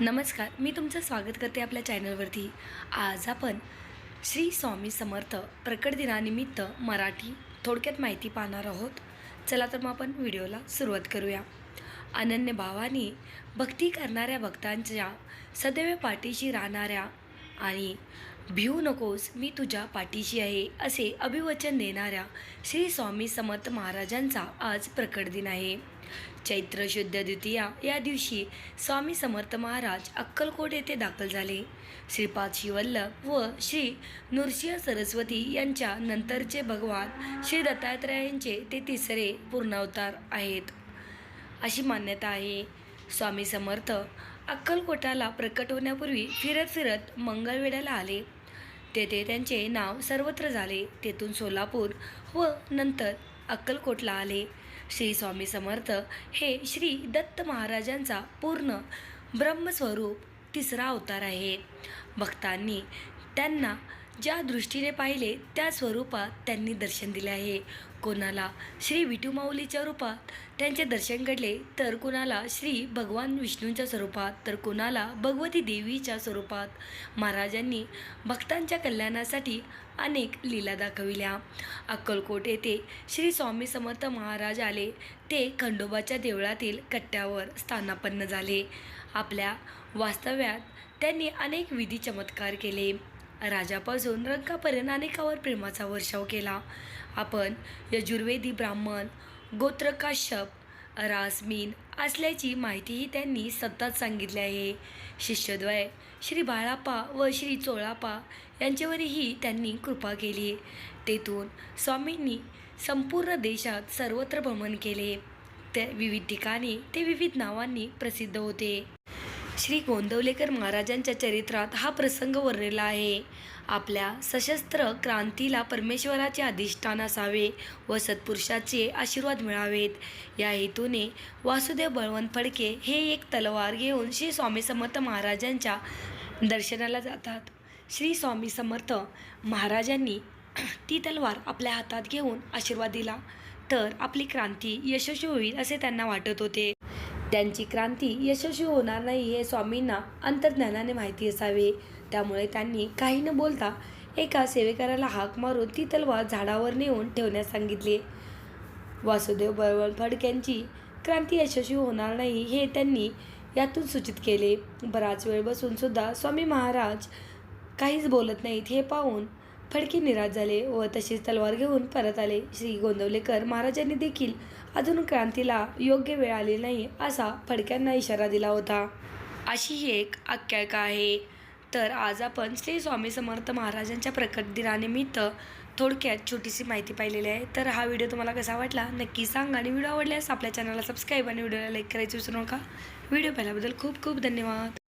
नमस्कार मी तुमचं स्वागत करते आपल्या चॅनलवरती. आज आपण श्री स्वामी समर्थ प्रकट दिनानिमित्त मराठी थोडक्यात माहिती पाहणार आहोत. चला तर मग आपण व्हिडिओला सुरुवात करूया. अनन्य भावाने भक्ती करणाऱ्या भक्तांच्या सदैव पाठीशी राहणाऱ्या आणि भिऊ नकोस मी तुझ्या पाठीशी आहे असे अभिवचन देणाऱ्या श्री स्वामी समर्थ महाराजांचा आज प्रकट दिन आहे. चैत्र शुद्ध द्वितीया या दिवशी स्वामी समर्थ महाराज अक्कलकोट येथे दाखल झाले. श्रीपाद शिवल्लभ व श्री नृसिंह सरस्वती यांच्या नंतरचे भगवान श्री दत्तात्रयांचे ते तिसरे पूर्णावतार आहेत. अशी मान्यता आहे. स्वामी समर्थ अक्कलकोटाला प्रकट होण्यापूर्वी फिरत फिरत मंगळवेढ्याला आले. तेथे त्यांचे नाव सर्वत्र झाले. तेथून सोलापूर व नंतर अक्कलकोटला आले. श्री स्वामी समर्थ हे श्री दत्त महाराजांचा पूर्ण ब्रह्मस्वरूप तिसरा अवतार आहे. भक्तांनी त्यांना ज्या दृष्टीने पाहिले त्या स्वरूपात त्यांनी दर्शन दिले आहे. कोणाला श्री विठुमाऊलीच्या रूपात त्यांचे दर्शन घडले तर कोणाला श्री भगवान विष्णूंच्या स्वरूपात तर कोणाला भगवती देवीच्या स्वरूपात. महाराजांनी भक्तांच्या कल्याणासाठी अनेक लीला दाखविल्या. अक्कलकोट येथे श्री स्वामी समर्थ महाराज आले ते खंडोबाच्या देवळातील कट्ट्यावर स्थानापन्न झाले. आपल्या वास्तव्यात त्यांनी अनेक विधी चमत्कार केले. राजापासून रंगापर्यंत अनेकावर प्रेमाचा वर्षाव केला. आपण यजुर्वेदी ब्राह्मण गोत्र काश्यप रासमीन असल्याची माहितीही त्यांनी सतत सांगितली आहे. शिष्यद्वय श्री बाळाप्पा व श्री चोळाप्पा यांच्यावरही त्यांनी कृपा केली. तेथून स्वामींनी संपूर्ण देशात सर्वत्र भ्रमण केले. त्या विविध ठिकाणी ते विविध नावांनी प्रसिद्ध होते. श्री गोंदवलेकर महाराजांच्या चरित्रात हा प्रसंग वर्णिला आहे. आपल्या सशस्त्र क्रांतीला परमेश्वराचे अधिष्ठान असावे व सत्पुरुषाचे आशीर्वाद मिळावेत. या हेतूने वासुदेव बळवंत फडके हे एक तलवार घेऊन श्री स्वामी समर्थ महाराजांच्या दर्शनाला जातात. श्री स्वामी समर्थ महाराजांनी ती तलवार आपल्या हातात घेऊन आशीर्वाद दिला तर आपली क्रांती यशस्वी होईल असे त्यांना वाटत होते. त्यांची क्रांती यशस्वी होणार नाही हे स्वामींना अंतर्ज्ञानाने माहिती असावे. त्यामुळे त्यांनी काही न बोलता एका सेवेकराला हाक मारून ती तलवार झाडावर नेऊन ठेवण्यास सांगितले. वासुदेव बळवंत फडक्यांची क्रांती यशस्वी होणार नाही हे त्यांनी यातून सूचित केले. बराच वेळ बसूनसुद्धा स्वामी महाराज काहीच बोलत नाहीत हे पाहून फडके निराश झाले व तशीच तलवार घेऊन परत आले. श्री गोंदवलेकर महाराजांनी देखील अजून क्रांतीला योग्य वेळ आली नाही असा फडक्यांना इशारा दिला होता. अशी ही एक आख्यायिका आहे. तर आज आपण श्री स्वामी समर्थ महाराजांच्या प्रकट दिनानिमित्त थोडक्यात छोटीशी माहिती पाहिलेली आहे. तर हा व्हिडिओ तुम्हाला कसा वाटला नक्की सांगा आणि व्हिडिओ आवडल्यास आपल्या चॅनलला सबस्क्राईब आणि व्हिडिओला लाईक करायचं विसरू नका. व्हिडिओ पाहिल्याबद्दल खूप खूप धन्यवाद.